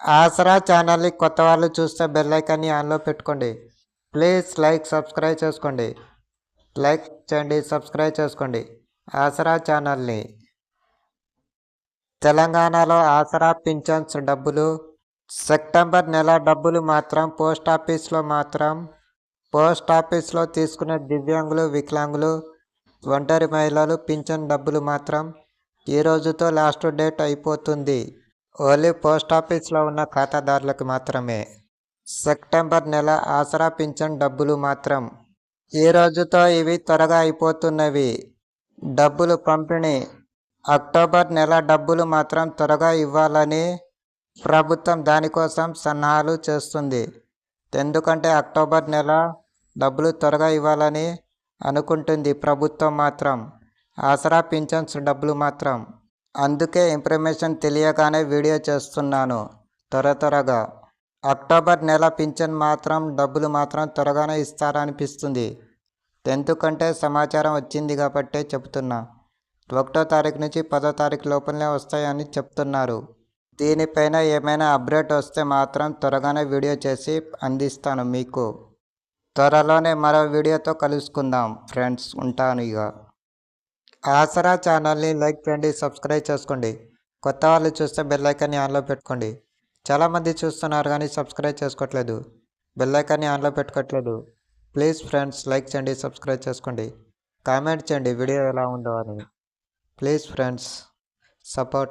ఆసరా ఛానల్ని కొత్త వాళ్ళు చూస్తే బెల్ ఐకాన్ని ఆన్లో పెట్టుకోండి. ప్లీజ్ లైక్ సబ్స్క్రైబ్ చేసుకోండి. లైక్ చేయండి సబ్స్క్రైబ్ చేసుకోండి. ఆసరా ఛానల్ని. తెలంగాణలో ఆసరా పింఛన్స్ డబ్బులు. సెప్టెంబర్ నెల డబ్బులు మాత్రం పోస్ట్ ఆఫీస్లో మాత్రం పోస్ట్ ఆఫీస్లో తీసుకునే దివ్యాంగులు వికలాంగులు ఒంటరి మహిళలు పింఛన్ డబ్బులు మాత్రం ఈ రోజుతో లాస్ట్ డేట్ అయిపోతుంది. ఓన్లీ పోస్ట్ ఆఫీస్లో ఉన్న ఖాతాదారులకు మాత్రమే. సెప్టెంబర్ నెల ఆసరా పింఛన్ డబ్బులు మాత్రం. ఈ రోజుతో ఇవి త్వరగా అయిపోతున్నవి. డబ్బులు పంపిణీ. అక్టోబర్ నెల డబ్బులు మాత్రం త్వరగా ఇవ్వాలని ప్రభుత్వం దానికోసం సన్నాహాలు చేస్తుంది. ఎందుకంటే అక్టోబర్ నెల డబ్బులు త్వరగా ఇవ్వాలని అనుకుంటుంది ప్రభుత్వం మాత్రం. ఆసరా పింఛన్స్ డబ్బులు మాత్రం. అందుకే ఇన్ఫర్మేషన్ తెలియగానే వీడియో చేస్తున్నాను. త్వర త్వరగా. అక్టోబర్ నెల పింఛన్ మాత్రం డబ్బులు మాత్రం త్వరగానే ఇస్తారనిపిస్తుంది. ఎందుకంటే సమాచారం వచ్చింది కాబట్టే చెప్తున్నా ఒకటో తారీఖు నుంచి పదో తారీఖు లోపలనే వస్తాయని చెప్తున్నారు. దీనిపైన ఏమైనా అప్డేట్ వస్తే మాత్రం త్వరగానే వీడియో చేసి అందిస్తాను మీకు. త్వరలోనే మరో వీడియోతో కలుసుకుందాం. ఫ్రెండ్స్ ఉంటాను ఇక. ఆసరా ఛానల్ని లైక్ చేయండి సబ్స్క్రైబ్ చేసుకోండి. కొత్త వాళ్ళు చూస్తే బెల్లైకాన్ని ఆన్లో పెట్టుకోండి. చాలామంది చూస్తున్నారు కానీ సబ్స్క్రైబ్ చేసుకోవట్లేదు బెల్లైకాన్ని ఆన్లో పెట్టుకోవట్లేదు ప్లీజ్ ఫ్రెండ్స్ లైక్ చేయండి సబ్స్క్రైబ్ చేసుకోండి. కామెంట్ చేయండి వీడియో ఎలా ఉందో అని. Please friends support.